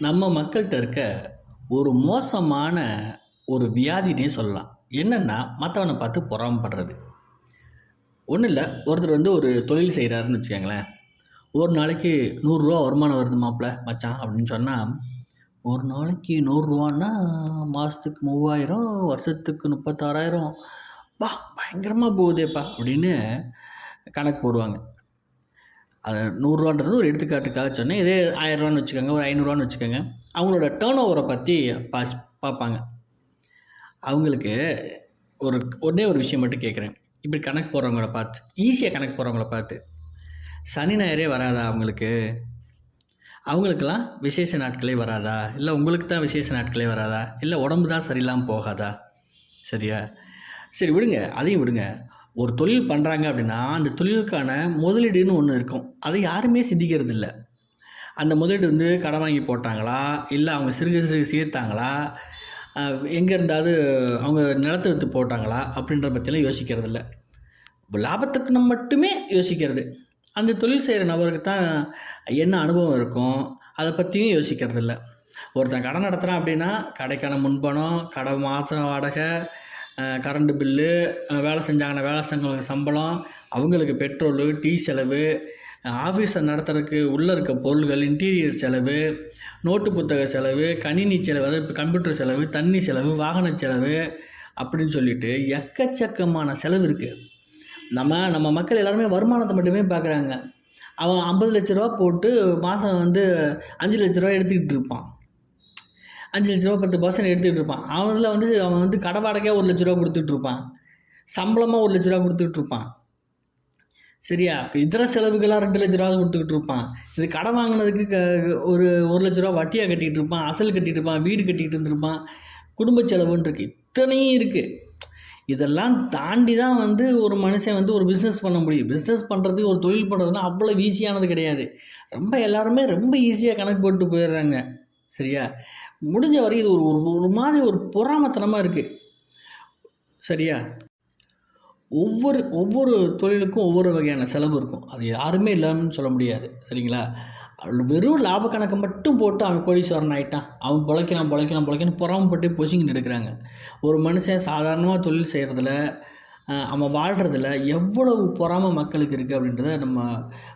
நம்ம மக்கள்கிட்ட இருக்க ஒரு மோசமான ஒரு வியாதினே சொல்லலாம். என்னென்னா மற்றவனை பார்த்து பொறாமப்படுறது. ஒன்றும் இல்லை ஒருத்தர் வந்து ஒரு தொழில் செய்கிறாருன்னு வச்சுக்கோங்களேன். ஒரு நாளைக்கு நூறுரூவா வருமானம் வருது மாப்பிள்ள மச்சான் அப்படின்னு சொன்னால் ஒரு நாளைக்கு நூறுரூவான்னா மாதத்துக்கு மூவாயிரம் வருஷத்துக்கு முப்பத்தாறாயிரம். பா பயங்கரமாக போகுதேப்பா அப்படின்னு கணக்கு போடுவாங்க. அது நூறுரூவான்றது ஒரு எடுத்துக்காட்டுக்காக சொன்னேன். இதே ஆயிரரூவான்னு வச்சுக்கோங்க ஒரு ஐநூறுரூவான்னு வச்சுக்கோங்க. அவங்களோட டேர்ன் ஓவரை பற்றி பா பார்ப்பாங்க அவங்களுக்கு ஒரு ஒரே ஒரு விஷயம் மட்டும் கேட்குறேன் இப்படி கணக்கு போடுறவங்கள பார்த்து ஈஸியாக கணக்கு போடுறவங்கள பார்த்து. சனி ஞாயிறே வராதா அவங்களுக்கு? அவங்களுக்கெல்லாம் விசேஷ நாட்களே வராதா? இல்லை உங்களுக்கு தான் விசேஷ நாட்களே வராதா? இல்லை உடம்பு தான் சரியில்லாமல் போகாதா? சரியா? சரி விடுங்க அதையும் விடுங்க. ஒரு தொழில் பண்ணுறாங்க அப்படின்னா அந்த தொழிலுக்கான முதலீடுன்னு ஒன்று இருக்கும். அதை யாருமே சிந்திக்கிறது இல்லை அந்த முதலீடு வந்து கடன் வாங்கி போட்டாங்களா? இல்லை அவங்க சிறுக சிறுக சேர்த்தாங்களா? எங்கே இருந்தாவது அவங்க நிலத்தை விற்று போட்டாங்களா? அப்படின்ற பற்றிலாம் யோசிக்கிறது இல்லை லாபத்துக்கு மட்டுமே யோசிக்கிறது. அந்த தொழில் செய்கிற நபருக்கு தான் என்ன அனுபவம் இருக்கும்? அதை பற்றியும் யோசிக்கிறது இல்லை ஒருத்தன் கடை நடத்துகிறான் அப்படின்னா கடைக்கான முன்பணம் கடை மாத வாடகை கரண்டு பில்லு வேலை செஞ்சாங்கன்னா வேலை செஞ்சவங்களுக்கு சம்பளம் அவங்களுக்கு பெட்ரோலு டீ செலவு ஆஃபீஸை நடத்துறதுக்கு உள்ளே இருக்க பொருள்கள் இன்டீரியர் செலவு நோட்டு புத்தக செலவு கணினி செலவு அதாவது இப்போ கம்ப்யூட்டர் செலவு தண்ணி செலவு வாகன செலவு அப்படின்னு சொல்லிட்டு எக்கச்சக்கமான செலவு இருக்குது நம்ம நம்ம மக்கள் எல்லாருமே வருமானத்தை மட்டுமே பார்க்குறாங்க அவன் ஐம்பது லட்ச ரூபா போட்டு மாதம் வந்து அஞ்சு லட்ச ரூபா எடுத்துக்கிட்டு இருப்பான். அஞ்சு லட்ச ரூபா பத்து பர்சன்ட் எடுத்துகிட்டு இருப்பான். அவனில் வந்து அவன் வந்து கடை வாடகையாக ஒரு லட்ச ரூபா கொடுத்துட்டு இருப்பான். சம்பளமாக ஒரு லட்ச ரூபா கொடுத்துட்டு இருப்பான். சரியா? இதர செலவுகளாக ரெண்டு லட்ச ரூபா கொடுத்துக்கிட்டு இருப்பான். இது கடை வாங்கினதுக்கு க ஒரு ஒரு லட்ச ரூபா வட்டியாக கட்டிகிட்டு இருப்பான் அசல் கட்டிகிட்டு இருப்பான் வீடு கட்டிகிட்டு இருந்திருப்பான் குடும்ப செலவுன்னு இருக்குது இத்தனையும் இருக்குது இதெல்லாம் தாண்டி தான் வந்து ஒரு மனுஷன் வந்து ஒரு பிஸ்னஸ் பண்ண முடியும். பிஸ்னஸ் பண்ணுறதுக்கு ஒரு தொழில் பண்ணுறதுனா அவ்வளோ ஈஸியானது கிடையாது. ரொம்ப எல்லாருமே ரொம்ப ஈஸியாக கணக்கு போட்டு போயிடுறாங்க. சரியா? முடிஞ்ச வரைக்கும் இது ஒரு ஒரு மாதிரி ஒரு பொறாமத்தனமாக இருக்குது சரியா? ஒவ்வொரு ஒவ்வொரு தொழிலுக்கும் ஒவ்வொரு வகையான செலவு இருக்கும். அது யாருமே இல்லைன்னு சொல்ல முடியாது. சரிங்களா? வெறும் லாப கணக்கை மட்டும் போட்டு அவன் கோடீஸ்வரன் ஆகிட்டான் அவன் பிழைக்கலாம் பிழைக்கலாம் பிழைக்கணும் பொறாமப்பட்டு பொசிங்கிட்டு எடுக்கிறாங்க ஒரு மனுஷன் சாதாரணமாக தொழில் செய்கிறதுல அவன் வாழ்கிறதுல எவ்வளவு பொறாம மக்களுக்கு இருக்குது அப்படின்றத நம்ம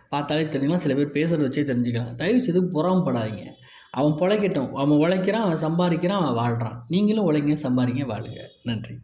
பார்த்தாலே தெரிஞ்சுக்கலாம். சில பேர் பேசுகிறத வச்சே தெரிஞ்சுக்கலாம். தயவு செய்து பொறாமப்படாதீங்க. அவன் பிழைக்கட்டும். அவன் உழைக்கிறான் அவன் சம்பாதிக்கிறான் அவன் வாழ்கிறான் நீங்களும் உழைங்க சம்பாதிங்க வாழுங்க. நன்றி.